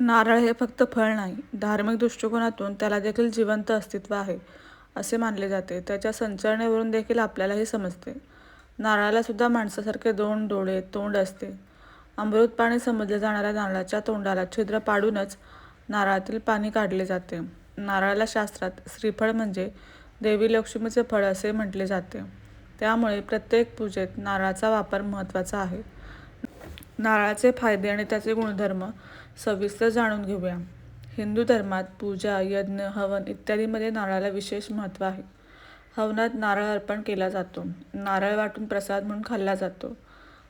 नारळ हे फक्त फळ नाही, धार्मिक दृष्टिकोनातून त्याला देखील जिवंत अस्तित्व आहे असे मानले जाते. त्याच्या संचरणेवरून देखील आपल्याला हे समजते. नारळालासुद्धा माणसासारखे दोन डोळे, तोंड असते. अमृत पाणी समजल्या जाणाऱ्या नारळाच्या तोंडाला छिद्र पाडूनच नारळातील पाणी काढले जाते. नारळाला शास्त्रात श्रीफळ म्हणजे देवी लक्ष्मीचे फळ असे म्हटले जाते. त्यामुळे प्रत्येक पूजेत नारळाचा वापर महत्त्वाचा आहे. नारळाचे फायदे आणि त्याचे गुणधर्म सविस्तर जाणून घेऊया. हिंदू धर्मात पूजा, यज्ञ, हवन इत्यादीमध्ये नारळाला विशेष महत्त्व आहे. हवनात नारळ अर्पण केला जातो. नारळ वाटून प्रसाद म्हणून खाल्ला जातो.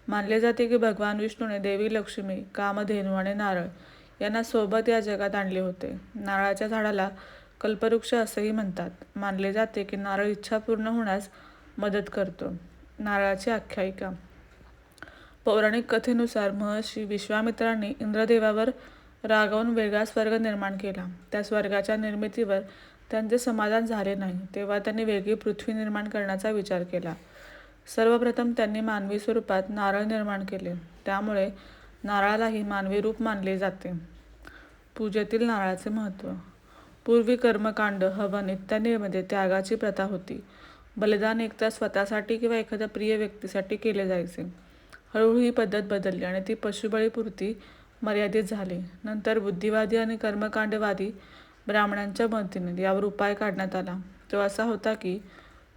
मानले जाते की भगवान विष्णूने देवी लक्ष्मी, कामधेनू आणि नारळ यांना सोबत या जगात आणले होते. नारळाच्या झाडाला कल्पवृक्ष असेही म्हणतात. मानले जाते की नारळ इच्छा पूर्ण होण्यास मदत करतो. नारळाची आख्यायिका पौराणिक कथेनुसार महर्षी विश्वामित्रांनी इंद्रदेवावर रागावून वेगळा स्वर्ग निर्माण केला. त्या स्वर्गाच्या निर्मितीवर त्यांचे समाधान झाले नाही तेव्हा त्यांनी वेगळी पृथ्वी निर्माण करण्याचा विचार केला. सर्वप्रथम त्यांनी मानवी स्वरूपात नारळ निर्माण केले. त्यामुळे नारळालाही मानवी रूप मानले जाते. पूजेतील नारळाचे महत्त्व पूर्वी कर्मकांड, हवन इत्यादीमध्ये त्यागाची प्रथा होती. बलिदान एकतर स्वतःसाठी किंवा एखाद्या प्रिय व्यक्तीसाठी केले जायचे. हळूहळू ही पद्धत बदलली आणि ती पशुबळीपुरती मर्यादित झाली. नंतर बुद्धिवादी आणि कर्मकांडवादी ब्राह्मणांच्या मदतीने यावर उपाय काढण्यात आला. तो असा होता की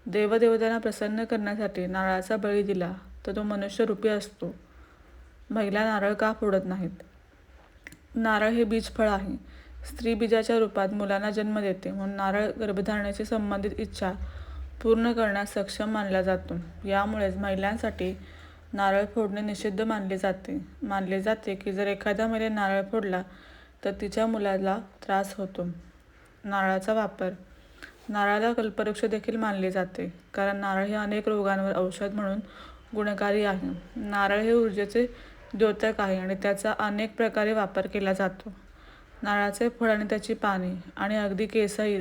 देवदेवतांना प्रसन्न करण्यासाठी नारळाचा बळी दिला तर तो मनुष्यरूपी असतो. महिला नारळ का फोडत नाहीत? नारळ हे बीजफळ आहे. स्त्री बीजाच्या रूपात मुलांना जन्म देते म्हणून नारळ गर्भधारणेशी संबंधित इच्छा पूर्ण करण्यास सक्षम मानला जातो. यामुळेच महिलांसाठी नारळ फोडणे निषिद्ध मानले जाते. मानले जाते की जर एखाद्या मुले नारळ फोडला तर तिच्या मुलाला त्रास होतो. नारळाचा वापर नारळाला कल्पवृक्ष देखील मानले जाते कारण नारळ हे अनेक रोगांवर औषध म्हणून गुणकारी आहे. नारळ हे ऊर्जेचे द्योतक आहे आणि त्याचा अनेक प्रकारे वापर केला जातो. नारळाचे फळ आणि त्याची पाने आणि अगदी केसही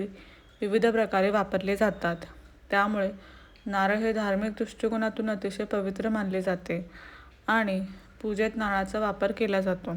विविध प्रकारे वापरले जातात. त्यामुळे नारळ हे धार्मिक दृष्टिकोनातून अतिशय पवित्र मानले जाते आणि पूजेत नारळाचा वापर केला जातो.